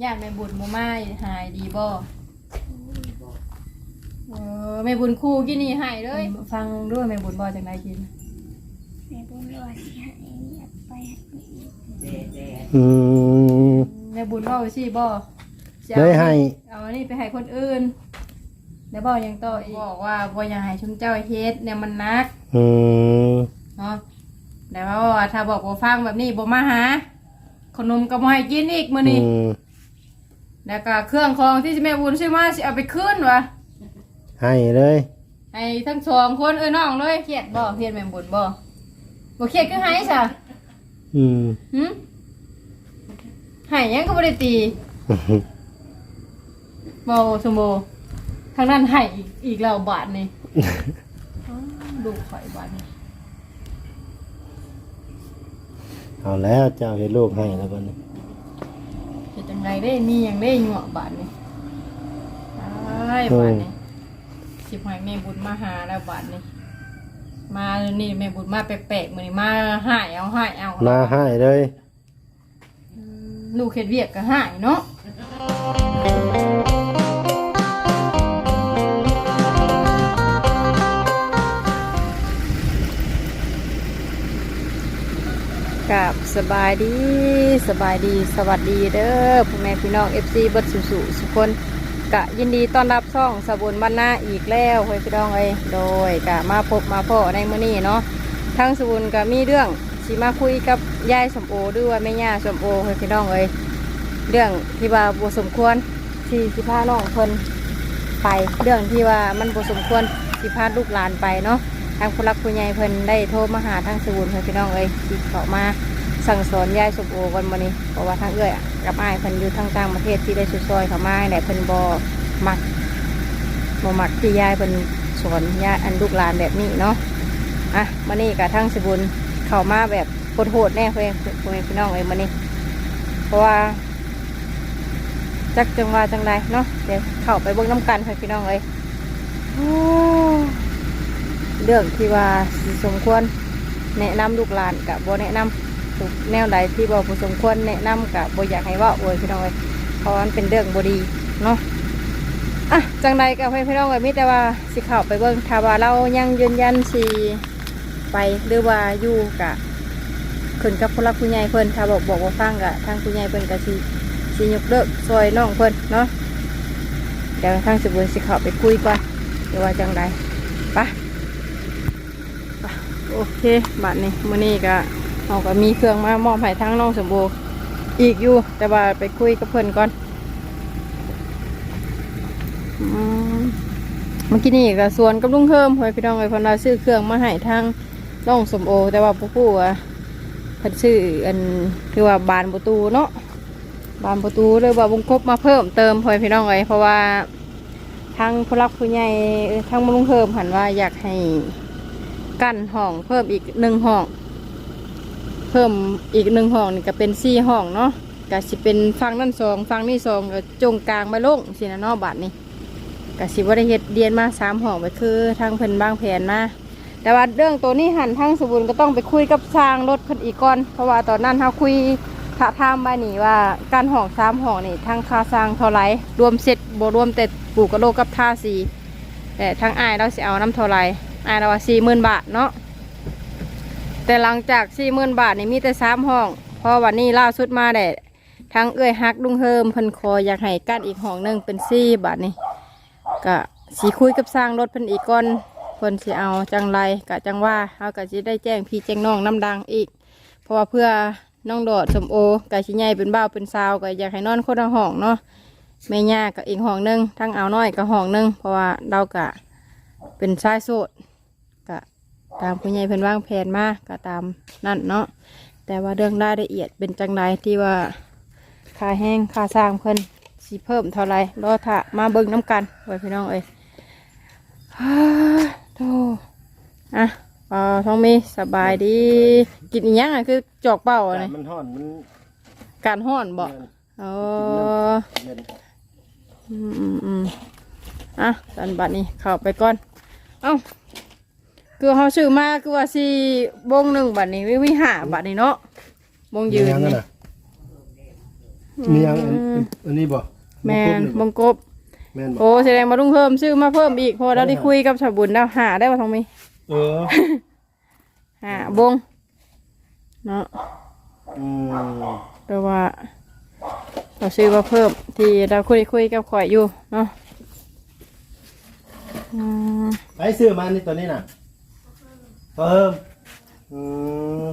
ญาติแม่บุญบ่มาหายดีบ่เออแม่บุญคู่กินนี่หายเลย ฟังด้วยแม่บุญบ่จังไดกินแม่บุญรอดสิหายอยากไปหาอีกอืมแม่บุญเว้าสิบ่สิอาเลยให้ เอาอันนี้ไปให้คนอื่น แล้วบอกยังต่ออีกบอกว่าบ่อยากให้ชุมเจ้าเฮ็ดเนี่ยมันหนัก อืมเนาะแต่ว่าถ้าบอกบ่ฟังแบบนี้บ่มาหา ขนมก็บ่ให้กินอีกมื้ออืนี้ม แล้วก็เครื่องของที่แม่บุญซื้อมาสิเอาไปคืนวะให้เลยให้ทั้งสองคนเอ้ยน้องเลยเครียดบ่เครียดแม่บุญบ่บ่เครียดคือให้ซะอืมหึให้หยังก็บ่ได้ตีบ่สมโบทางนั้นให้อีกอีกแล้วบาทนี่ อ้าวดูข่อยบาทนี่เอาแล้วเจ้าเฮ็ดลูกให้แล้วบัดนี้ เฮ็ดจังไดได้มีหยังได้หยั่วบาทนี่อ้ายบาทนี่สิบให้แม่บุญมาหาแล้วบาทนี่มานี่แม่บุญมาแปลกๆมื้อนี้มาหายเอาหายเอามาให้เลย ลูกเฮ็ดเวียกก็หายเนาะ กับสบายดีสบายดีสวัสดีเด้อพ่อแม่พี่น้อง FC เบิดสุสุสุคนกะยินดีต้อนรับช่องสบุนบ้านนาอีกแล้วเฮ้ยพี่น้องเอ้ยโดยกะมาพบมาพ่อในมื้อนี้เนาะทั้งสบุนกะมีเรื่องสิมาคุยกับยายสมโอด้วยแม่ย่าสมโอเฮ้ยพี่น้องเอ้ยเรื่องที่ว่าบ่สมควรที่สิพาน้องเพิ่นไป เรื่องที่ว่ามันบ่สมควรสิพาลูกหลานไปเนาะางผู้รักผู้ใหญ่เพิ่นได้โทรมาหาทางสบุนเพิ่นพี่น้องเอ้ยที่เขามาสั่งสอนยายสมโอวันมื้อนี้เพราะว่าทางเอ้อยอกับอ้ายเพิ่นอยู่ทางต่างประเทศที่ได้ช่วยซอยเขามาแต่เพิ่นบ่มักบ่มักที่ยายเพิ่นสอนยายอันลูกหลานแบบนี้เนาะอะมื้อนี้ก็ทางสบุนเข้ามาแบบโหดๆแน่เพิ่นพ่อแม่พี่น้องเอ้ยมื้อนี้เพราะว่าจักจังว่าจังใดเนาะเดี๋ยวเข้าไปเบิ่งน้ำกันเพิ่อนพี่น้องเอ้ยโอ้ เรื่องที่ว่าสมควรแนะนำลูกหลานกับบ่แนะนำทุกแนวใดที่บ่ผู้สมควรแนะนำกับบ่อยากให้ว่าโอ้ยพี่น้องเอ้ยเพราะมันเป็นเรื่องบ่ดีเนาะอะจังใดกับพี่น้องเอ้ยมีแต่ว่าสิเข้าไปเบิ่งถ้าว่าเรายังยืนยันสิไปหรือว่าอยู่กะขึ้นกับผู้รักผู้ใหญ่เพิ่นถ้าบอกบอกว่าฟังกะทางผู้ใหญ่เพิ่นก็สิสิยกเลิกซอยน้องเพิ่นเนาะเดี๋ยวทางสิบเวนสิเข้าไปคุยก่อนหรือว่าจังใดไป โอเคบัดนี้มื้อนี้ก็เราก็มีเครื่องมามอบให้ทั้งน้องสมบูอีกอยู่ แต่ว่าไปคุยกับเพิ่อนก่อนเมื่อกี้นี่ก็สวนกับลุงเพิ่มไว้พี่น้องไอ้เพนเราซื้อเครื่องมาให้ทางน้องสมโอ แต่ว่าผู้ผู้อะเพิ่นซื้ออันคือว่าบานประตูเนาะบานประตูเลยว่าวงกบมาเพิ่มเติมไว้พี่น้องไอ้เพราะว่าทางผู้รักผู้ใหญ่อ่อทางลุงเพิ่มหันว่าอยากให้ กั้นห้องเพิ่มอีกหนึ่งห้อง เพิ่มอีกหนึ่งห้องนี่ก็เป็นสี่ห้องเนาะก็สิเป็นฟังนั่นสองฟังนี่สองก็จงกลางมาลงสินะนาะบาทนี้ก็สิว่าได้เฮ็ดเดียนมาสามห้องไปคือทางเพิ่นบางแผนมาแต่ว่าเรื่องตัวนี้หันทางสมบุญก็ต้องไปคุยกับช่างรถเพิ่นอีกก่อน เพราะว่าตอนนั้นเขาคุยถาทามไปนี่ว่าการห้องสามห้องนี่ทางค่าสร้างเท่าไรรวมเสร็จบ่รวมแต่ปลูกกระโลกกับท่าสีแต่ทางอายเราสิเอาน้ำเท่าไร อ่าเราว่าสี่หมื่นบาทเนาะแต่หลังจากสี่หมื่นบาทนี่มีแต่สามห้องเพอวันนี้ล่าสุดมาได้ทั้งเอื้อยฮักลุงเฮิมเพิ่นคออยากให้กั้นอีกห้องหนึ่งเป็นสี่บาทนี่ก็สีคุยกับสร้างรถเพิ่นอีกก่อนเพิ่นสิเอาจังไรกะจังว่าเขาก็จะได้แจ้งพี่แจ้งน้องน้ำดังอีก เพราะว่าเพื่อน้องโดดสมโอกะชิใหญ่เป็นบ้าเป็นสาวก็อยากให้นอนคนละห้องเนาะแม่ย่าก็อีกห้องหนึ่งทั้งเอาน้อยก็ห้องหนึ่งเพราะว่าเรากะเป็นชายโสด ตามผู้ใหญ่เพิ่นวางแผนมาก็ตามนั่นเนาะแต่ว่าเรื่องรายละเอียดเป็นจังไรที่ว่าค่าแห้งค่าสร้างเพิ่นสิเพิ่มเท่าไรรอถ้ามาเบิ่งน้ำกันไว้พี่น้องเอ้ยฮ่าโธ่อะเอ่อท้องมีสบายดี กินอีหยังอะคือจอกเป้าอะแต่ไรมันห่อนมันการห้อนบ่อ๋อเย็นอืมอืมอืมอะตันบัดนี้เข้าไปก่อน เอ้า คือเขาซื้อมาคือว่าสี่บงหนึ่งบัดนี้วิวิหาบัดนี้เนาะบงยืนยังไงนี่น่ะอมีหยังอันอันนี้บ่แมนบงกบแม่นบ่โอ้แสดงมาลุงเพิ่มซื้อมาเพิ่มอีกเพอเราได้คุยกับชาวบุญแล้วหาได้ป่ะทองมีเออหาบงเนาะ อืมแต่ว่าเราซื้อมาเพิ่มที่เราคุยคุยกับข่อยอยู่เนาะอืมไปซื้อมานี่ตัวนี้น่ะ เพิ่มอืม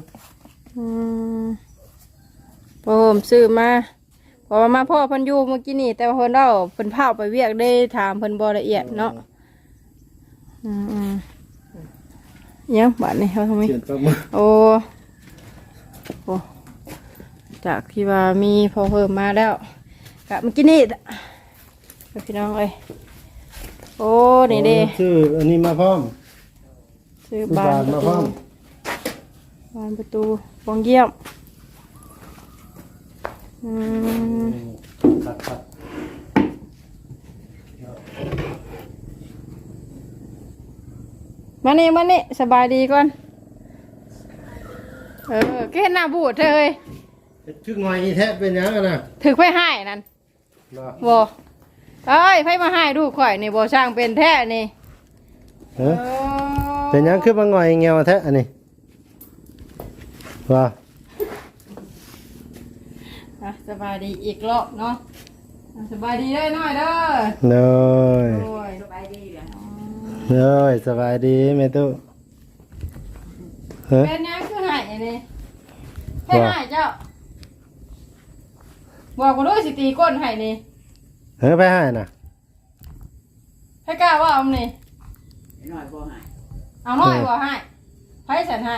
อืมเพิ่มซื้อมาเพอมาพ่อเพิ่นอยู่เมื่อกี้นี่แต่ว่าเพิ่นเล่าเพิ่นพาไปเวียกได้ถามเพิ่นบ่ละเอียดเนาะอืมอืมยังบาดนี่เขาทำไม เขียนปากมือโอ้โอ้จากที่ว่ามีพอเพิ่มมาแล้วกะเมื่อกี้นี่ไปพี่น้องเลยโอ้นี่เด้ซื้ออันนี้มาพร้อม ซื้อซื้อบานบานประมาพร้ตูอมบานประตูฟองเยี่ยมอืมครับครับมานี่มานี่สบายดีก่อน เออก็เห็นหน้าบูดเธอเฮ้ยเฮ็ดคืองอยอีแท้เป็นหยังอะน่ะถือไฟให้นั่นเนาะบเอ้ยไฟมาให้ดูข่อยนี่บช่างเป็นแท้นี่เออ เป็นหยังคือบ่งอยเงียวแท้อันนี้ว่าอะสบายดีอีกรอบเนาะอะสบายดีได้หน่อยเด้อเนยโอ้ยเนยสบายดีแม่ตู้เฮ้ยเป็นยังคือหายนี่ให้หายเจ้าบอกกูด้วยสิตีก้นให้นี่เฮ้ยไปให้น่ะให้กล้าว่าเอานี่หน่อยบ่หาย เอาน้อยบ่ให้ไผสันให้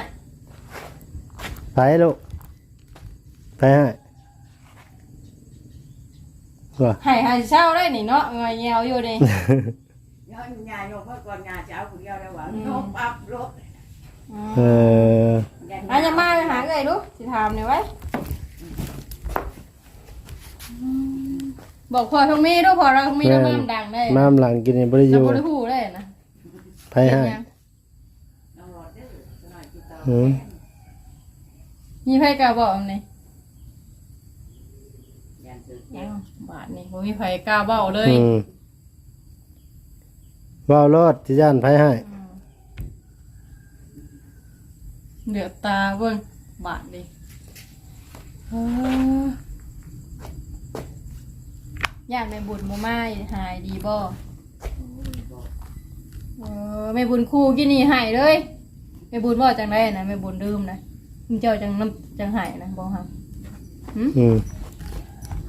ไปลูกไปให้ว่าให้ให้เช่าได้นี่เนาะเงยเงียวอยู่นี่ ย้อนยายกเมื่อก่อนยาเช้าคนเดียวแล้วว่าโยกปั๊บรถเอออันจะมาไปหาเอ้ยดูสิถามหน่อยไว้บอกพอทองมีดูพอเราทองมีแล้วมันดังได้น้ำหลังกินนี่บ่ได้อจะยู่บ่ได้ฮู้ได้นะไปให้เป็นยังน้องรถเด้อ หน่อยติดต่ออืมมีไผกล้าบอกอันนี่ยันตึกยังบาทนี่บ่มีไผกล้าเว้าเลยอืมว่าวรอดที่ย่านไปให้ เหลือตาเบิ่งบาทนี่เออย่านแม่บุญบ่มาหายดีบ่เออแม่บุญคู่กินนี่หายเลย แม่บุญบ่จังไดนะแม่บุญดื่มนะมึงเจ้าจังน้ำจังหายนะบ่ครับหึอืม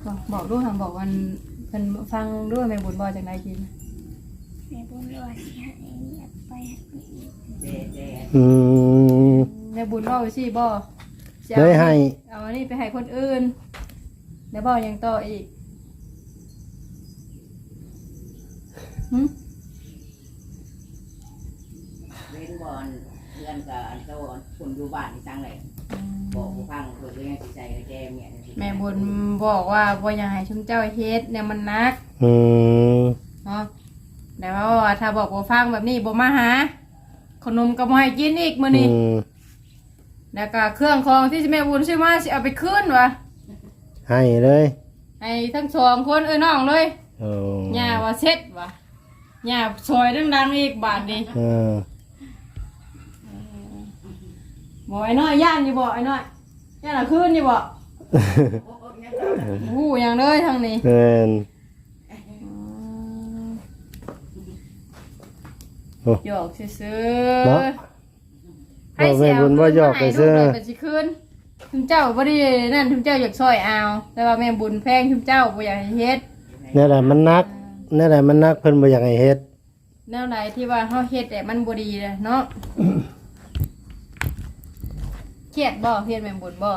บอกบอกด้วยค่ะบอกวันเพิ่นฟังด้วยแม่บุญบ่จังไดกินแม่บุญรอดสิหายอยากไปหาอีกเด้เด้อืมแม่บุญบ่ไปสิบ่สิได้เอาให้ เอาอันนี้ไปให้คนอื่นแล้วบ่ยังต่ออีกหึเล่นบอล เพื่อนกับอันโตคนอยู่บ้านที่ตั้งเลยบอกผู้ฟังเพื่อนก็ยังสิใจแกเนี่ยแม่บุญบอกว่าบ่อยากให้ชุมเจ้าเฮ็ดเนี่ยมันหนักอืมเนาะแต่ว่าถ้าบอกบ่ฟังแบบนี้บ่มาหา ขนมก็บ่ให้กินอีกมื้ออืนี้มแล้วก็เครื่องของที่แม่บุญซื้อมาสิเอาไปคืนวะให้เลยให้ทั้งสองคนเอ้ยน้องเลยโอ้ย่าว่าเซ็ตวะย่าซอยดังๆอีกบาทนี้เออ บอกไอ้น้อยย่านอยู่บ่ไอ้น้อยย่านเอาคืนอยู่บ่หูอย่างเลยทางนี้เงินโอ้หยอกซื้อเนาะๆให้บ่แม่บุญบ่หยอกไปซื้อให้ลูกเลยไปสิคืนทุมเจ้าบ่ได้นั่นทุมเจ้าอยากซอยเอาแต่ว่าแม่บุญแพงทุมเจ้าบ่อยากให้เฮ็ดนี่แหละมันนักนี่แหละมันนักเพิ่นบ่อยากให้เฮ็ด แนวไหนที่ว่าเฮาเฮ็ดแต่มันบ่ดีเลยเนาะ เครียดบ่เครียดแม่บุญบ่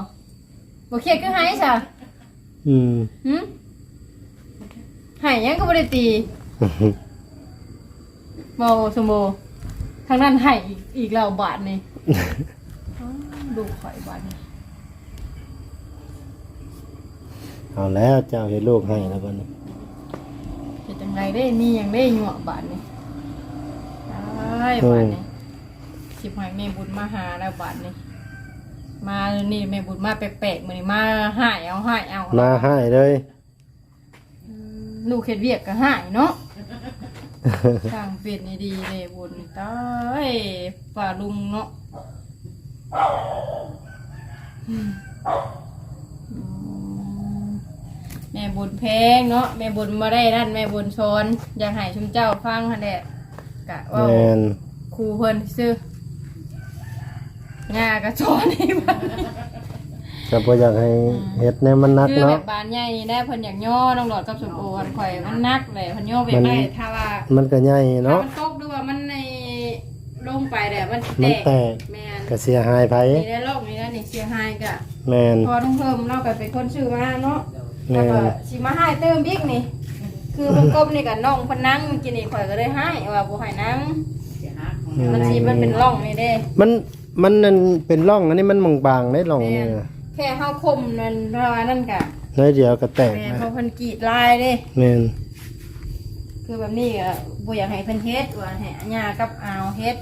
บ่เครียดคือให้ซะอืมหึให้หยังก็บ่ได้ตีบ่สมโบทางนั้นให้อีกอีกแล้วบาทนี่อ้าวดูข่อยบาทนี่เอาแล้วเจ้าเฮ็ดลูกให้แล้วบัดนี้เฮ็ดจังไดได้มีหยังได้หยั่วบาทนี่ได้บาทนี่สิบให้แม่บุญมาหาแล้วบาทนี่ มานี่แม่บุญมาแปลกๆมื้อนี้มาหายเอาหายเอามาให้เลยลูกเฮ็ดเวียกก็หายเนาะ ทางเป็นนี่ดีเลยบุญตายฝ่าลุงเนาะอืมแม่บุญแพงเนาะแม่บุญมาได้นั่นแม่บุญชนอยากให้ชุมเจ้าฟังหั่นแหละกะว่าแม่นครูเพิ่นซื้อ งากระชอนให้บ้านก็บ่อยากให้เฮ็ดแนวมันนักคือแบเนาะ บบานใหญ่นี่ได้เพิ่นอยากย่อน้องหลอดกับสมโออันข่อยมันนักเลยเพิ่นย่อไปมัน ได้ถ้าว่ามันก็ใหญ่ถ้าเนาะมันตกหรือว่ามันในลงไปแต่มันมันแตกแม่นก็เสียหายไปนี่ได้โลกนี้นะนี่เสียหายกะแม่นพอต้องเพิ่มเราก็เป็นคนชื่อมาเนาะแม่แล้วนก็สิมาให้เติมบิ๊กนี่ คือวงกลมนี่กับน้องเพนนั่งกินนี่ข่อยก็เลยให้ว่าบ่ให้นั่งเสียหักมันสิมันเป็นร่องนี่เด้มัน มันนั่นเป็นร่องอันนี้มันบางๆได้ร่องแม่นี่นนะแค่เฮาคมนั่นเพราะว่านั่นกะน้อยเดียวก็แตกแม่นนะเพราะเพิ่นกรีดลายเด้ แม่นคือแบบนี้ก็บ่อยากให้เพิ่นเฮ็ดว่าให้อาญากับอาวเฮ็ด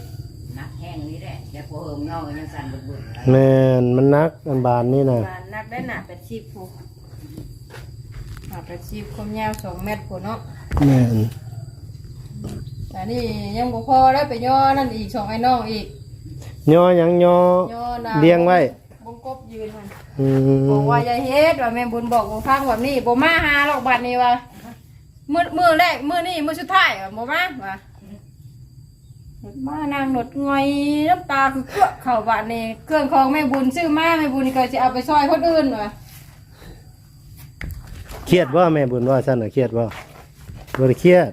นักแห้งนี่แหละแต่พอเฮิมนอกยังสั่นบึกๆแม่นมันนักอันบานนี่นะว่านักได้หนา80ผู้หนา80ความยาว2เมตรผู้เนาะแม่นแต่นี่ยังบ่พอได้ไปย่อนั่นอีกสองไอ้น้องอีก ย่อหยังย่อย่อนาเลี้ยงไว้บงกบยืนมันอืมบอกว่าอย่าเฮ็ดว่าแม่บุญบอกบ่ฟังแบบนี้บ่มาหาหรอกบัดนี้ว่ามื้อมื้อแรกมื้อนี้มื้อสุดท้ายว่าบ่มาว่าหนดมานางหนดงอยน้ำตาคือเกลือกเข้าบัดนี้เครื่องของแม่บุญซื้อมาแม่บุญก็สิเอาไปซอยคนอื่นว่ะเครียดว่าแม่บุญว่าซั่นน่ะเครียดว่าบ่ได้เครียด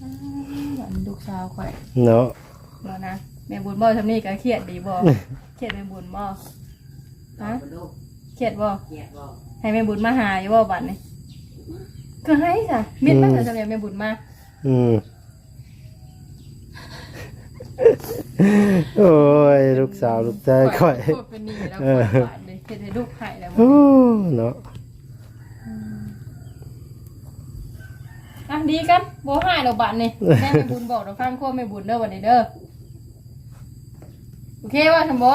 อืมอืมบัดนี้ลูกสาวข่อย เนาะบ่นะแม่บุญบ่ทำนี่ก็เครียดดีบ่เครียดแม่บุญบ่ฮะลูกเครียดบ่เกียดบ่ให้แม่บุญมาหาอยู่บ่บัดนี้ก็ให้ค่ะมิดมาจะจะเรียนแม่บุญมาอืมโอ้ยลูกสาวลูกชายค่อยพูดเป็นนี่แล้วก่อยบาดเลยเฮ็ดให้ลูกให้แล้วโอ้เนาะ อะ ดีกันบ่ให้ดอกบัดนี่แม่แม่บุญบอกเราฟังข้อแม่บุญเด้อวันนี้เด้อโอเคว่าซั่นบ่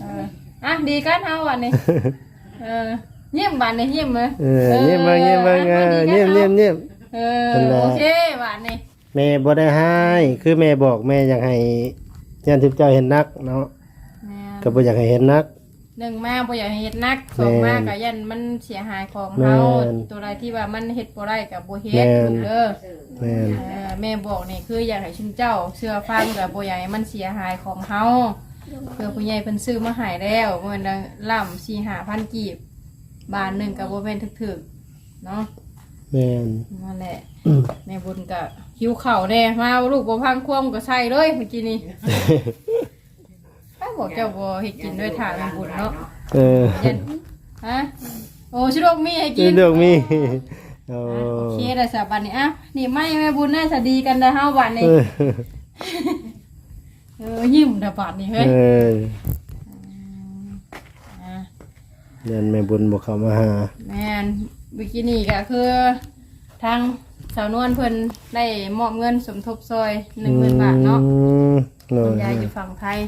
เอออะดีกันเฮาวันนี้เออเยี่ยมบัดนี่เยี่ยมเลยเออเงียบมาเงียบมาเออเงียบเงียบเงียบเออเป็นไรโอเคบัดนี่แม่บ่ได้ให้คือแม่บอกแม่อยากให้ยันทิพย์เจ้าเห็นนักเนาะแม่ก็บ่อยากให้เห็นนัก หนึ่งมาบ่อยากให้เฮ็ดนักสองมาก็ยันมันเสียหายของเฮาแม่น ตัวใดที่ว่ามันเฮ็ดบ่ได้ก็บ่เฮ็แม่ดนเด้อแม่น เออแม่บอกนี่คืออยากให้ชุนเจ้าเชื่อฟังกับบ่อยากให้มันเสียหายของเฮาเพื่อผู้ใหญ่เพิ่นซื้อมาใหายแล้วเมื่อนั้นล่ำสี่หาพันกีบบาทหนึ่งกับบ่แม่นถึกๆเนาะแม่น นั่นแหละอืมแม่บุญก็หิวข้าวแน่มาลูกบ่พังควมก็ใส่เลยเมื่อกี้นี้ป้า บอกเจ้าบ่ให้กินด้วยทางแม่บุญเนาะเออเย็นฮะโอ้ชิโรกมีให้กิกินนดอกมีโอ้อะโอเคได้สาบัดนี้อะนี่ไม่แม่บุญน่าจะดีกันนะเฮาบัดนี้เออเออยิ้มเดาบาดนี่เฮ้ยเอออะเดินแม่บุญบอกเขามาหาแมนบิกินี่ก็คือทางสาวนวลเพิ่นได้มอบเงินสมทบซอยหนึ่งหมื่นบาทเนาะอืมเนาะคุณยายอยู่ฝั่งไทย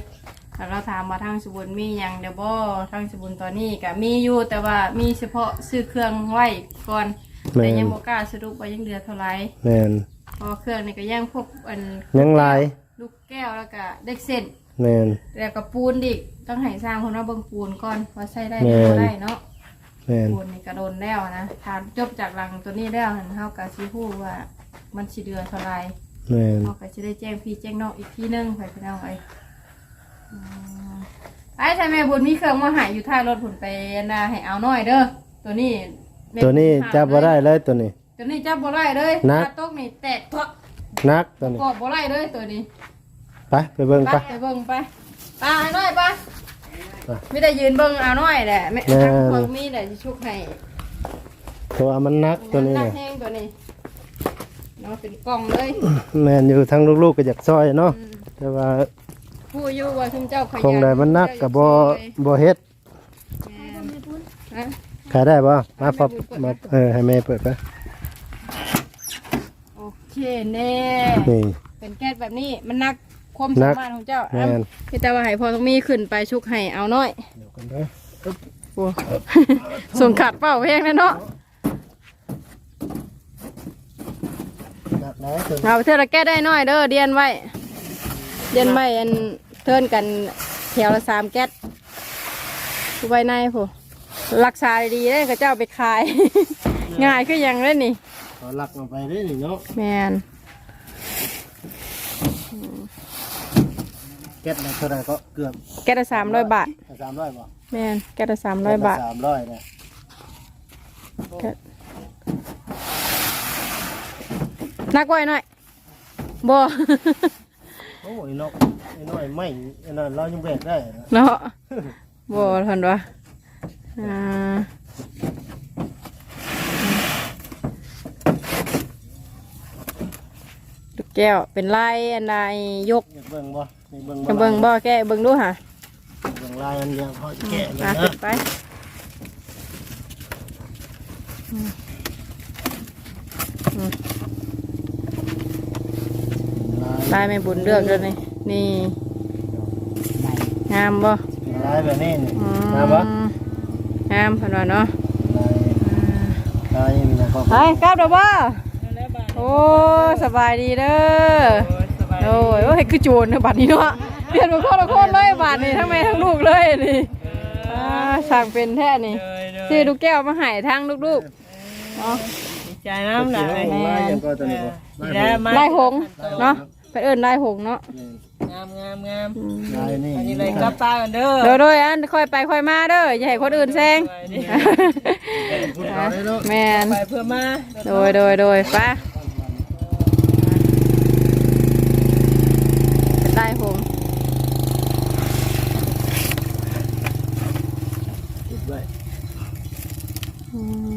แล้วเราถามมาทางสบุญมีหยังเดี๋ยวบ่ทางสบุญตอนนี้ก็มีอยู่แต่ว่ามีเฉพาะซื้อเครื่องไว้ก่อนแม่แต่น ยังบ่กล้าสรุปว่ายังเหลือเท่าไหร่แม่นเพอเครื่องนี่ก็ยังพวกอันยังหลายลูกแก้วแล้วก็เด็กเส้นแม่น แล้วก็ปูนดิต้องให้สร้างคนว่าเบิ่งปูนก่อนว่าใช้ได้หแม่รือบ่น ได้เนาะ แม่น ปูนนี่กระโดนแล้วนะทานจบจากรังตัวนี้แล้วหันเฮากะสิฮู้ว่ามันสิเดือนเท่าไหรแม่นเฮาก็สิได้แจ้งพี่แจ้งน้องอีกทีหนึงไปพี่น้องเอ้ยอืม ไอ้ใช่แม่บุญมีเครื่องมาใหายอยู่ท้ายรถผุนไปนะให้เอาหน่อยเด้อตัวนี้แม่ตัวนี้บุญจับบ่ได้เลยตัวนี้ ตัวนี้จับบ่ได้เลยนักถ้าตกนี่แตกทะนักตัวนี้กอบบ่ได้เลยตัวนี้ไปไปเบิ่งไป ไปไปเบิ่งไปไปเอาหน่อยไปไปไม่ได้ยืนเบิ่งเอาหน่อยแหละแม่แม่ทางพวกมีแต่สิชุกให้ตัวมันนักตัวนี้หนัน่ะกแห้งตัวนี้เนาะเป็นกล่องเลยแม่นอยู่ทั้งลูกๆก็อยากซอยเนาะอืมแต่ว่า ผู้อยู่ว่าคุณเจ้าขยันคงได้มันนักก็บ่บ่เฮ็ดแม่นฮะขายได้บ่มาพบมาเออให้แม่เปิดไปโอเคแน่นี่ เป็นแก๊สแบบนี้มันนักความนัสากมารถของเจ้าแม่อะนพี่แต่ว่าให้พอต้องมีขึ้นไปชุกให้เอาน้อยเดี๋ยวกันเด้อโอ้ ส่งขาดเป้าเพลงแล้วเนาะหนักนะถึงเอาเธอละแก้ได้น้อยเด้อเดียนไว้เดียนไว้อัน เทิร์นกันแถวละสามแก๊สไว้ในผู้รักษาดีๆได้ก็เจ้าไปขาย ง่ายคือหยังเลยนี่เอาหลักลงไปได้นี่เนาะแมนแก๊สละเท่าไหร่ก็เกือบแก๊สละสามร้อยบาท สามร้อยบ่แมนแก๊สละสามร้อยบาท สามร้อยเนี่ยแก๊สนักไว้หน่อยบ่ โอ้ยนกไอ้น้อยไม่ไอ้นั่นเรายังแบกได้นะเนาะบ่ทันวะอ่าลูกแก้วเป็นลายอันใดยกอยากเบิ่งบ่อยากเบิ่งจะเบิ่งบ่แกะเบิ่งดูค่ะเบิ่งลายอันเดียวพอแกะเลยอะนะขึ้นไปอืมอืม ลายไม่บุญเลือกเลยนี่นี่งามบ่ลายแบบนี้นี่อืมนะบ่งามเพิ่นว่าเนาะลายลายมีนะก็ไปกลับเด้อบ่โอ้สบายดีเด้อโอ้ยโอ้ยคือโจรเด้อบัดนี้เนาะเปลี่ยนเป็นคนละคนเลยบัดนี้ทั้งแม่ทั้งลูกเลยนี่อ่าสั่งเป็นแท้นี่ซื้อลูกแก้วมาให้ทั้งลูกๆเนาะใจน้ำหลายลายยังก็ตัวนี้บ่ลายแล้วมาลายหงส์เนาะ ไปเอิ้นลายหงส์เนาะงามงามงามลายนี่อันนี้เลยกลับตากันเด้อโดยโดยอันค่อยไปค่อยมาเด้ออย่าให้คนอื่นแซงพูดเอาได้เนาะแมนไปเพื่อมาโดยโดยโดยไปเป็นลายหงส์ติดไว้อืม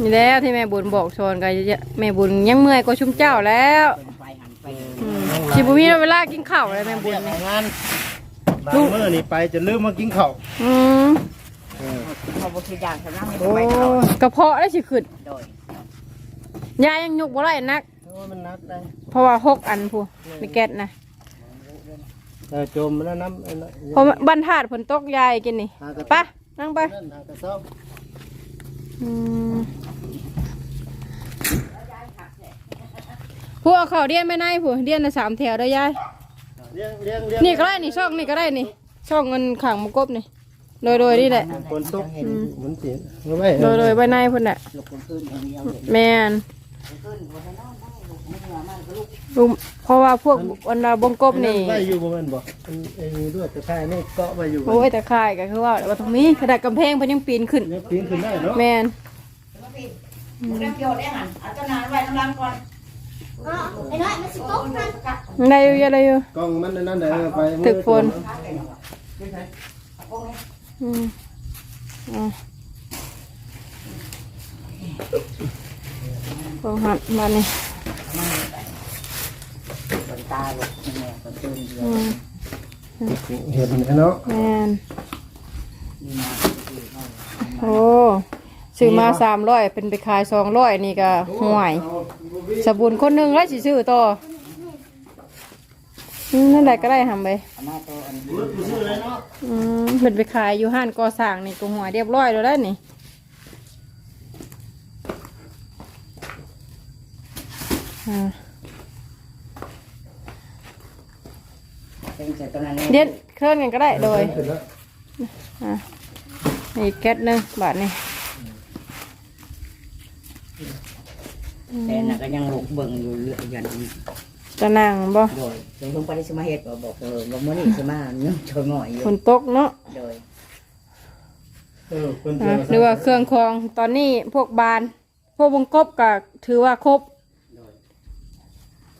นี่แล้วที่แม่บุญบอกชวนกันแม่บุญยังเมื่อยกว่าชุมเจ้าแล้วเป็นไฟหันไปอืมชิบุมีเวลากินข้าวเลยแม่บุญเรียกนี่งานบางมื้อนี่ไปจะลืมมากินข้าวอืมเออเขาบอกคืออย่างสำนักให้โอ้ไปตลอดกระเพาะได้สิขึ้นโดยยายยังยกบ่ได้นัก โอ้มันนักได้เพราะว่าหกอันพูมีแก๊สนะเออจมแล้วน้ำไอ้นั่นเพราะว่าบรรทัดฝนตกยายกินนี่หากระไปนั่งไป นั่นหากระสอบอืม ผู้เอาเขาเดียนไม่ได้ผู้เดียนละสามแถวได้อยายเลี้ยงเลี้ยงเลี้ยงนี่ก็ได้นี่ช่องนี่ก็ได้นี่ ช่องเงินขังมากบนี่โดยโดยนี่แหละฝนตกมันเสียรู้ไหมโดยโดยใบในพุ่นน่ะลูกคนขึ้นอย่างเดียวเลยแมน ขึ้นบนถนนได้ลูกไม่เหนือมันก็ลูกลุงเพราะว่าพวกวันเราบงกบนี่ไว้อยู่บ่แม่นบ่มันไอ้นี่ด้วยตะไคร้นี่เกาะไว้อยู่โอ้ยแต่ค่ายก็คือว่าว่าตรงนี้ขนาดกำแพงเพิ่นยังปีนขึ้นยังปีนขึ้นได้เนาะแมนเรื่องเกี่ยวได้หันเอาเจ้านายไว้น้ำรังก่อนอ๋อไอ้น้อยมันสิตกมันได้อยู่อะไรอยู่กล้องมันนั่นได้ไปตึกฝนพวกนี้อืมอะโอ้หัดมานี่ บนตาลูกแม่ก็ตื่นเยอือะมเห็นเนาะแมนโอ้ซื้อมาสามร้อยเป็นไปขายสองร้อยนี่ก็ห่วยสบุนคนหนึ่งแล้วสิซื้อต่ออืมนั่นแหละก็ได้ทำไปเอามาตัวอันอืมเป็นไปขายอยู่ห้านก่อสร้างนี่ก็หัวเรียบร้อยแล้วได้วนี่อ่า เป็นเสร็จตอนนั้นเดียนเคลื่อนกันก็ได้โดยขึ้นแล้วอะนี่แก๊สหนึงบาทนี่แต่น่ะก็ยังลูกเบิ่งอยู่เรื่อยอย่างนี้จะนั่งบ่โดยถึงลงไปได้สมาเฮ็ดก็บอกเออบอกมื้อนี้สมายังชอยหน่อยอยู่ฝนตกเนาะโดยเออคนอะหรือว่าเครื่องคองตอนนี้พวกบาน พวกวงกบก็ถือว่าครบ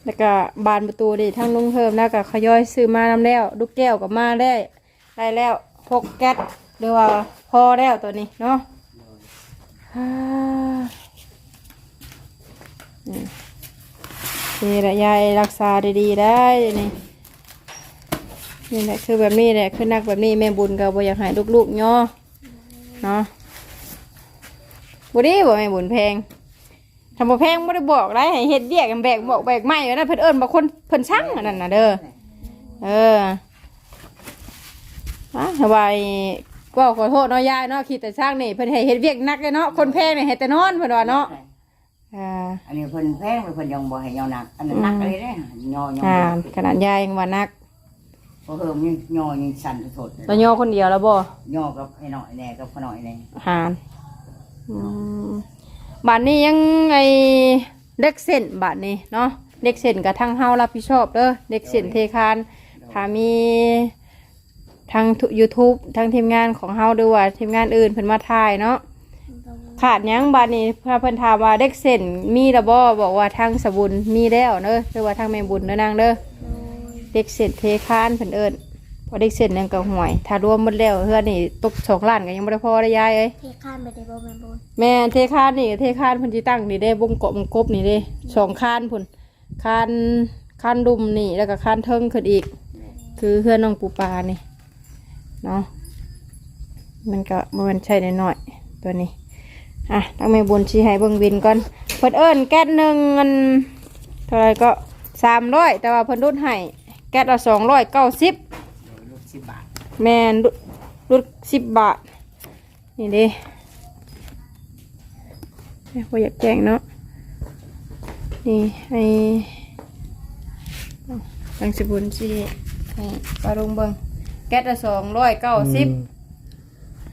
แล้วก็บานประตูดิทั้งนุ่งเพิ่มแล้วก็ขย่อยซื้อมานำแล้วลูกแก้วก็มาได้ได้แล้วพกแก๊สหรือว่าพอแล้วตัวนี้เนาะอ่านี่นี่แหละยายรักษาดีๆได้นี่นี่แหละคือแบบนี้แหละคือนักแบบนี้แม่บุญก็บ่อยากให้ลูกๆย่อเนาะบ่ดีบ่แม่บุญแพง ทำบ่แพงบ่ได้บอกได้ให้เฮ็ดเวียกกันแบกบอกแบกไม้นะเพิ่นเอิ้นบ่คนเพิ่นช่างอันนั้นน่ะเด้อเอออะสบายก็ขอโทษเนาะยายเนาะคิดแต่ช่างนี่เพิ่นให้เฮ็ดเวียกหนักเลยเนาะคนแพงนี่ให้แต่นอนเพิ่นว่าเนาะอ่าอันนี้เพิ่นแพงเพิ่นยังบ่ให้ยอหนักอันนั้นหนักเลยเด้ยอยออ่าขนาดยายยังว่านักเพราะเพิ่มยังยอยังสั่นสดแล้วย่อคนเดียวแล้วบ่ยอกับไอ้หน่อยแน่กับขน่อยแน่หารอืม บาทนี้ยังไงเด็กเส้นบาทนี้เนาะเด็กเส้นกับทางเฮารับผิดชอบเด้อเด็กเส้นเทคานถ้ามีทาง YouTube ทางทีมงานของเฮาด้วยว่าทีมงานอื่นเพิ่นมาถ่ายเนาะขาดหยังบาทนี้พระเพิ่นถามว่าเด็กเส้นมีระบ่บอกว่าทางสบุญมีแล้วเด้อหรือว่าทางแม่บุญเด้อนางเด้อเด็กเส้นเทคานเพิ่นเอิ้น พอเด็กเส้นนั่นก็ห่วย ถ้ารวมหมดแล้วเฮือนนี่ตกสองล้านก็ยังบ่ได้พอได้ยายเอ้ยเทข้ามไปได้บ่แม่นบุญแม่นเทคานนี่เทคานเพุ่นที่ตั้งนี่ได้วงกบวงกบนี่เด้สองคานพุ่นคานคานดุมนี่แล้วก็คานเทิงขึ้นอีก คือเพื่อนน้องปูปลานี่เนาะมันก็มันใช่หน่อยๆตัวนี้ อะตั้งไม่บุญชี้ให้เบิ่งวินก่อนเพิ่นเอิ้นแก๊สหนึ่งเงินเท่าไหรก็สามร้อยแต่ว่าเพิ่นรุดให้แก๊สละสองร้อยเก้าสิบลูก สิบบาท แมนรุดรุดสิบบาท นี่เดิพออยากแจ้งเนาะ นี่ให้ตังสิบุญสิให้ปลาลงเบิงแก๊สละสองร้อยเก้าสิบ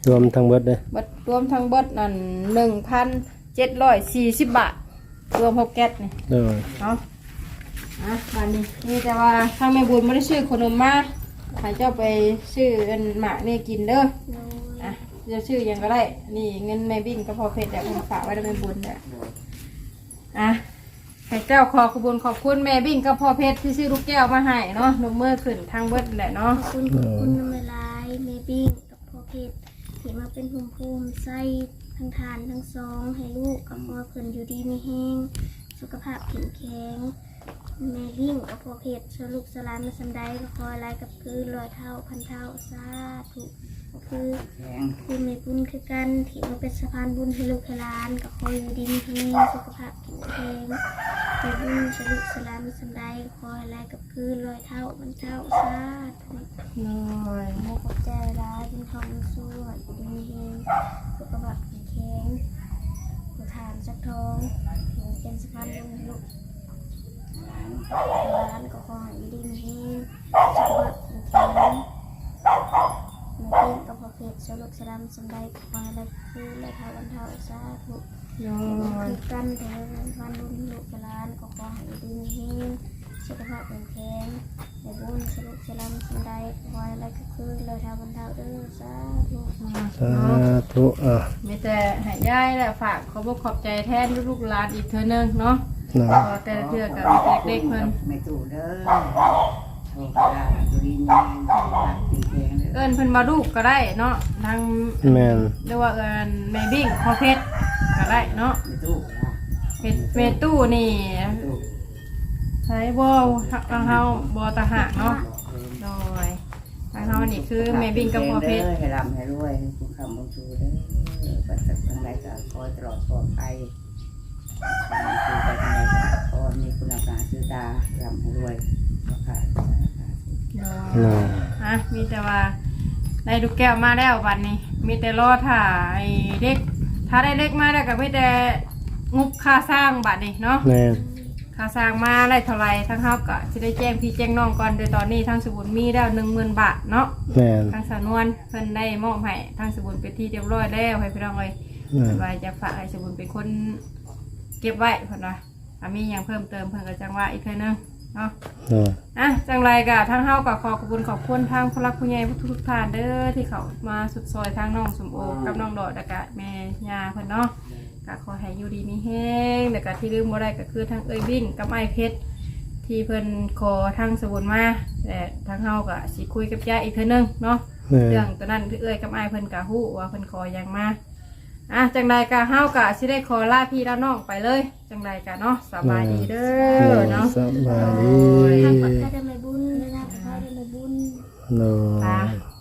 รวมทั้งเบิดเลยบัดรวมทั้งเบิดนั่นหนึ่งพันเจ็ดร้อยสี่สิบบาท รวมหกแก๊สนี่เด้อเนาะอะบานนี้นี่แต่ว่าทางแม่บุญไม่ได้ซื้อขนมมา ให้เจ้าไปซื้ออันหมากนี่กินเด้อโดยอะจะชื่อหยังก็ได้ นี่เงินแม่บิ้งก็พอเพชรแต่ผมฝากไว้ในแม่บุญแหละอะให้เจ้าขอขอบคุญขอบคุณแม่บิ้งก็พอเพชรที่ซื้อลูกแก้วมาให้เนาะนมเมื่อขึ้นทางเบิดแหละเนาะ ขอบคุณขอบคุณน้ำละลายเมบิ้งกับพ่อเพชรที่มาเป็นภูมิภูมิไส้ทั้งทานทั้งซอง ให้ลูกกับพ่อเพิ่นอยู่ดีมีแห้งสุขภาพแข็งแข็ง แม่บิ้งกับพ่อเพชรชลูกสลานมาสันได้ก็คอยลายกับคือลอยเท่าพันเท่าสาธุคือแพงคือแม่บุญคือกันที่มาเป็นสะพานบุญให้ลูกให้หลานกับคอยอยู่ดีมีแห้งสุขภาพแข็งแรงแม่บุญสลุกสลานมาสันได้คอยลายกับคือลอยเท่าพันเท่าสาธุน้อยโมกใจร้ายเป็นทองสู้อยู่ดีเองสุขภาพแข็งแข็งผู้ทานสักทองถึงเป็นสะพานบุญลูก ร้านก็ขอให้อยู่ดีมีเองสุขภาพแข็งแข็งแม่เป็นกับพ่อเพชรสรุปสลัมสำได้ขอให้ได้คือและทาวันเท่าสาธุน้อยคือกันเถอะวันบุญลูกร้านก็ขอให้อยู่ดีมีเองสุขภาพแข็งแข็งในบุญสรุปสลัมสันใดคอยอะไรก็คือเลยทาบันเทาเด้อสาธุสาธุอะมีแต่ให้ยายแหละฝากขอบอกขอบใจแทนลูกๆหลานอีกเทื่อนึงเนาะ นะพอแต่ละเทื่อกับเด็กๆเพิ่นไม่ตู้เด้อโทรกาดูดีนี่กินแพงเด้อเอิ้นเพิ่นมาลูกก็ได้เนาะทางแม่นเรียกว่าเอิ้นแม่บิ้งพอเพชรก็ได้เนาะไม่ตู้นะเป็ดเมตู้นี่ตู้ใช้บ่ทางเฮาบ่ตะหากเนาะโดยทางเฮานี่คือแม่บิ้งกับพ่อเพชรให้รำให้รวยให้คุณคำบางชูเด้อปัจจัยทางใดก็คอยตลอดปลอดภัย คือไปทางใดก็ขอมีคุณภาพซื้อตารำให้รวยราคาโดยนะอะมีแต่ว่าได้ลูกแก้วมาแล้วบัดนี้ มีแต่รอถ่าไอ้เด็ก ถ้าได้เด็กมาแล้วก็มีแต่งบค่าสร้างบัดนี้เนาะแม่นค่าสร้างมาได้เท่าไหรทั้งเฮาก็สิได้แจ้งพี่แจ้งน้องก่อนโดยตอนนี้ทางสบุญมีแล้ว10,000บาทเนาะ แม่นทางสานวนเพิ่นได้มอบให้ทางสบุญเป็นที่เรียบร้อยแล้วให้พี่น้องเลยแม่นว่าจะฝากให้สบุญเป็นคน เก็บไว้เพิ่นว่าถ้ามีหยังเพิ่มเติมเพิ่นก็จังว่าอีกเทื่อนึงเนาะนะอะจังไรก็ทางเฮาก็ขอขอบคุณขอบคุณทางผู้รักผู้ใหญ่ทุกๆท่านเด้อที่เขามาสุดซอยทางน้องสมโอกับน้องดอดแล้วก็แม่ย่าเพิ่นเนาะก็ขอให้อยู่ดีมีแห้งแล้วก็ที่ลืมบ่ได้ก็คือทางเอ้ยวิ่งกับไอ้เพชรที่เพิ่นขอทางสบุญมาแต่ทางเฮาก็สิคุยกับย่าอีกเทื่อนึงเนาะแม่เรื่อนงตัวนั้นคือเอ้ยกับไอ้ายเพิ่นกะฮู้ว่าเพิ่นขอหยังมา อะจังใดกะเฮากะสิได้ขอลาพี่ลาน้องไปเลย จังใดกะเนาะสบายดีเด้อเนาะสบายดีทำกับข้าวได้ไม่บุญได้ทำกับข้าวได้ไม่บุญเนาะไป